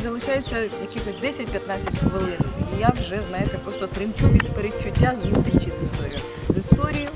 залишається якихось 10-15 хвилин. І я вже, знаєте, просто тремчу від передчуття зустрічі з історією. З історією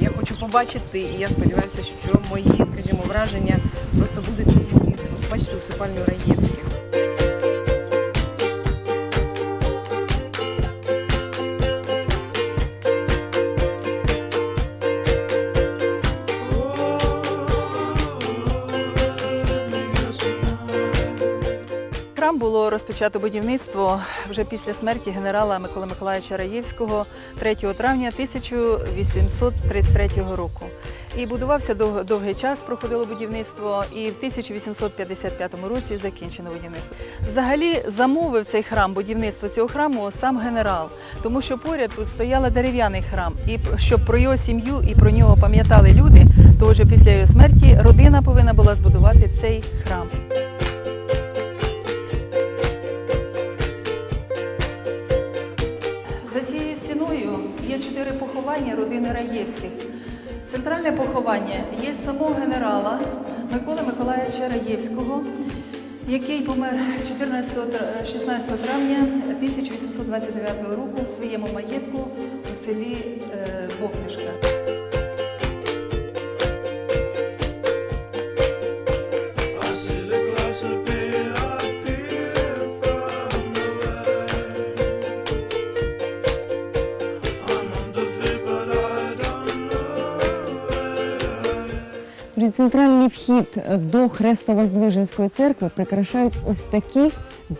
я хочу побачити, і я сподіваюся, що мої, скажімо, враження просто будуть неймовірні. От Бачите, усипальню Раєвських. Було розпочато будівництво вже після смерті генерала Миколи Миколаївича Раєвського 3 травня 1833 року. І будувався дов- довгий час, проходило будівництво, і в 1855 році закінчено будівництво. Взагалі замовив цей храм, будівництво цього храму сам генерал, тому що поряд тут стояла дерев'яний храм. І щоб про його сім'ю і про нього пам'ятали люди, то вже після його смерті родина повинна була збудувати цей храм. Є чотири поховання родини Раєвських. Центральне поховання є самого генерала Миколи Миколаївича Раєвського, який помер 14, 16 травня 1829 року в своєму маєтку у селі е, Бовтишка. Центральний вхід до Хрестово-Воздвиженської церкви прикрашають ось такі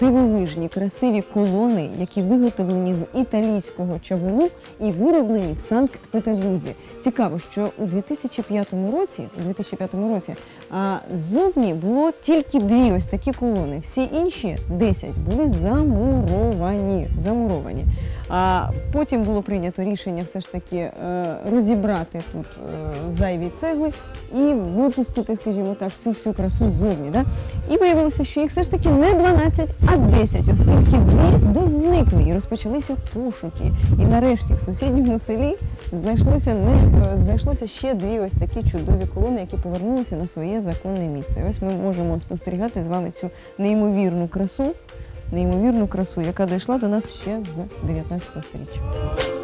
дивовижні, красиві колони, які виготовлені з італійського чавуну і вироблені в Санкт-Петербурзі. Цікаво, що у 2005 році, у 2005 році а, ззовні було тільки дві ось такі колони. Всі інші 10 були замуровані. замуровані. А потім було прийнято рішення все ж таки е, розібрати тут е, зайві цегли і випустити, скажімо так, цю всю красу ззовні. Да? І виявилося, що їх все ж таки не 12, а 10, оскільки дві десь зникли і розпочалися пошуки. І нарешті в сусідньому селі знайшлося не е, знайшлося ще дві ось такі чудові колони, які повернулися на своє законне місце. Ось ми можемо спостерігати з вами цю неймовірну красу, неймовірну красу, яка дійшла до нас ще з 19 століття.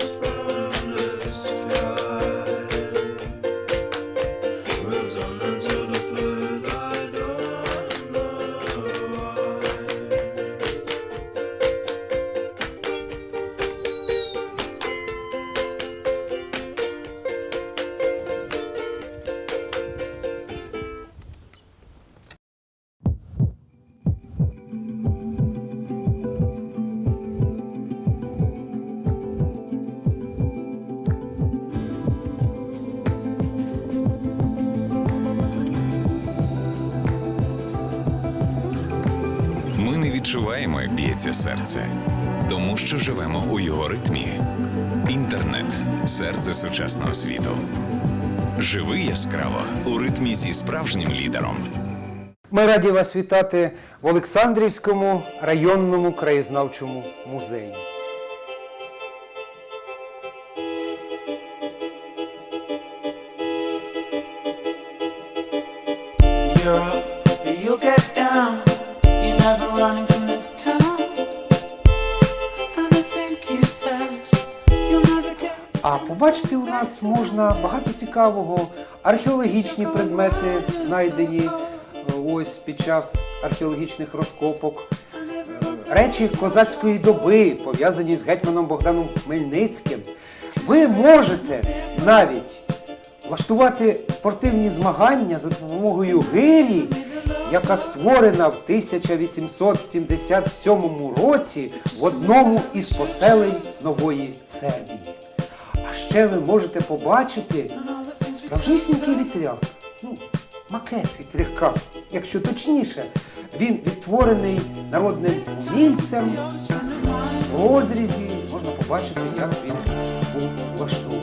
Відчуваємо, б'ється серце, тому що живемо у його ритмі. Інтернет серце сучасного світу. Живи яскраво у ритмі зі справжнім лідером. Ми раді вас вітати в Олександрівському районному краєзнавчому музеї. Нас можна багато цікавого. Археологічні предмети знайдені е, ось під час археологічних розкопок. Е, Речі козацької доби, пов'язані з гетьманом Богданом Хмельницьким. Ви можете навіть влаштувати спортивні змагання за допомогою гирі, яка створена в 1877 році в одному із поселень Нової Сербії. Ще ви можете побачити справжнісінький вітряк. Ну, макет вітряка, якщо точніше. Він відтворений народним умільцем. В розрізі можна побачити, як він був влаштований.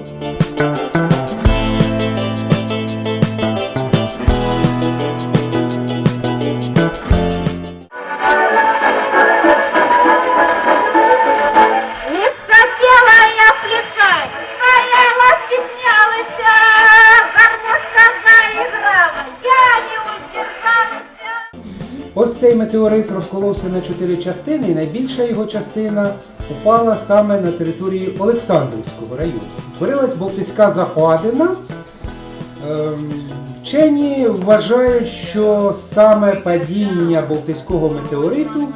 Метеорит розколовся на чотири частини, і найбільша його частина упала саме на території Олександрівського району. Утворилась Балтійська западина. Ем, Вчені вважають, що саме падіння Балтійського метеориту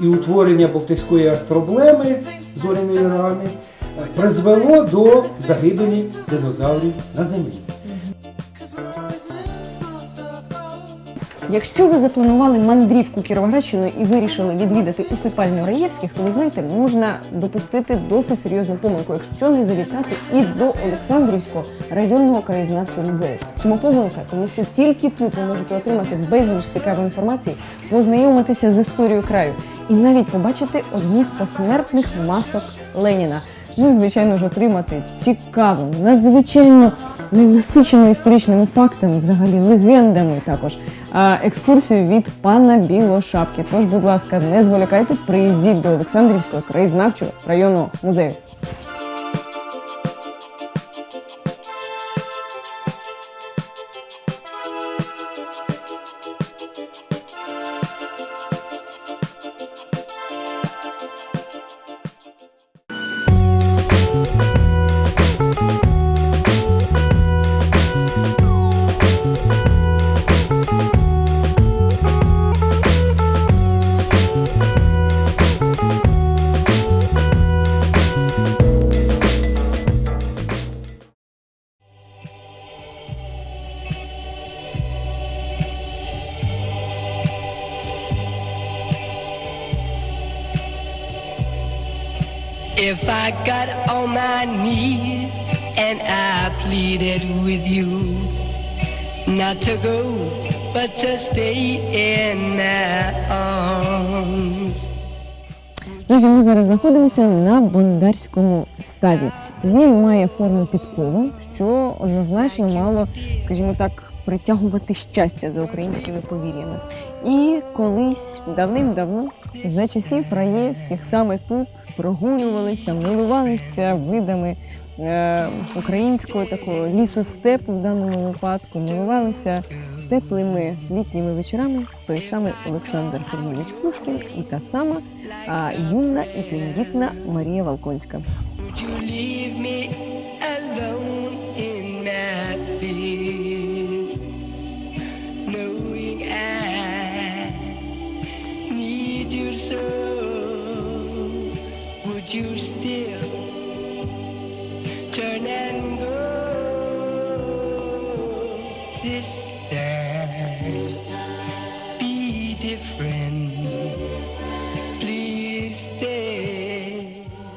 і утворення Балтійської астроблеми зоряної рани е, призвело до загибелі динозаврів на землі. Якщо ви запланували мандрівку Кіровоградщиною і вирішили відвідати усипальню Раєвських, то ви знаєте, можна допустити досить серйозну помилку, якщо не завітати і до Олександрівського районного краєзнавчого музею. Чому помилка? Тому що тільки тут ви можете отримати безліч цікавої інформації, познайомитися з історією краю і навіть побачити одну з посмертних масок Леніна. Ну і звичайно ж отримати цікаву, надзвичайно ненасичену історичними фактами, взагалі легендами також. Екскурсію від пана Білошапки. Тож, будь ласка, не зволікайте, приїздіть до Олександрівського краєзнавчого районного музею. If I got on my knees and I pleaded with you not to go, but to stay in my arms. Друзі, ми зараз знаходимося на Бондарському ставі. Він має форму підкову, що однозначно мало, скажімо так, притягувати щастя за українськими повір'ями. І колись давним-давно, за часів Раєвських, саме тут прогулювалися, милувалися видами е, українського такого лісостепу в даному випадку, милувалися теплими літніми вечорами той самий Олександр Сергійович Пушкін і та сама а, юна і тендітна Марія Волконська.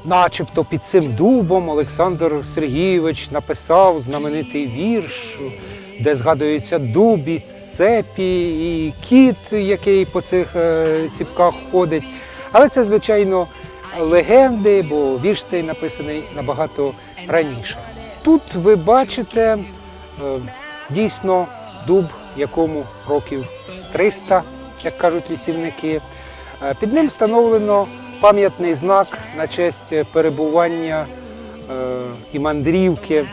Начебто під цим дубом Олександр Сергійович написав знаменитий вірш, де згадується дуб і цепі, і кіт, який по цих е, ціпках ходить. Але це, звичайно, легенди, бо вірш цей написаний набагато раніше. Тут ви бачите е, дійсно дуб, якому років 300, як кажуть лісівники. Е, Під ним встановлено пам'ятний знак на честь перебування е, і мандрівки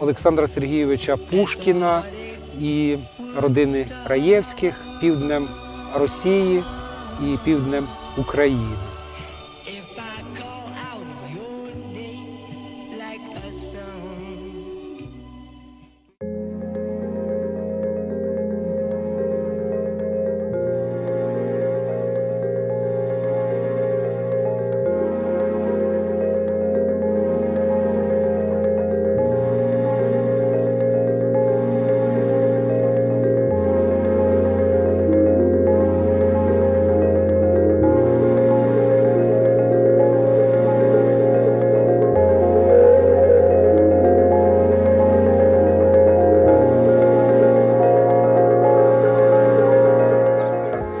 Олександра Сергійовича Пушкіна і родини Раєвських півднем Росії і півднем України.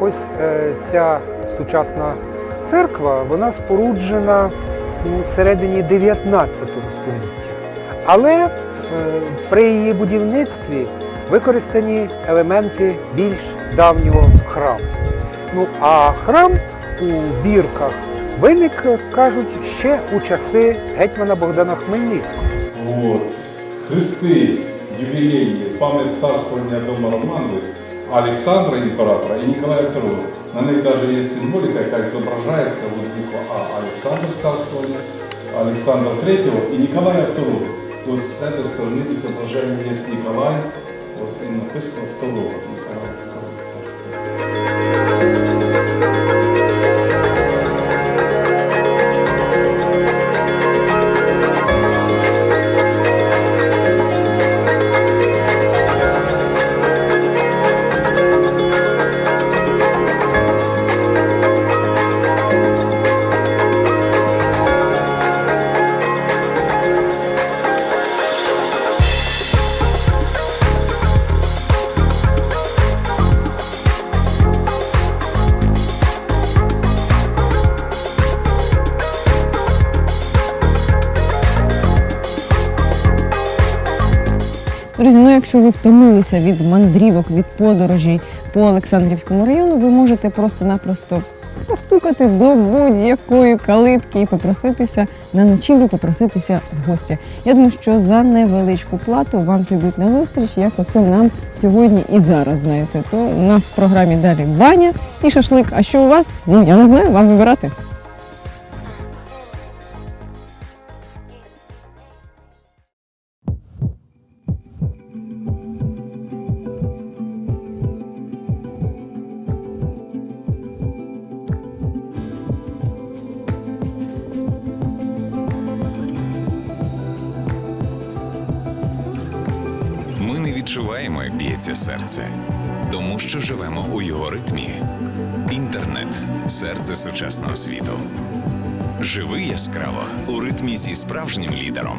Ось е, ця сучасна церква, вона споруджена у середині 19 століття. Але е, при її будівництві використані елементи більш давнього храму. Ну а храм у бірках виник, кажуть, ще у часи гетьмана Богдана Хмельницького. Вот. Хрести, юбилейные, память царствования дома Романовых, Александра императора и Николая II. На них даже есть символика, как изображается вот буква А Александр царствования, Александра Третьего и Николая Второго. Вот с этой стороны изображение есть Николай, вот и написано. Второго ну якщо ви втомилися від мандрівок, від подорожей по Олександрівському району, ви можете просто-напросто постукати до будь-якої калитки і попроситися на ночівлю, попроситися в гості. Я думаю, що за невеличку плату вам підуть на зустріч, як оце нам сьогодні і зараз знаєте. То у нас в програмі далі баня і шашлик. А що у вас? Ну я не знаю, вам вибирати. Не б'ється серце, тому що живемо у його ритмі. Інтернет серце сучасного світу. Живи яскраво у ритмі зі справжнім лідером.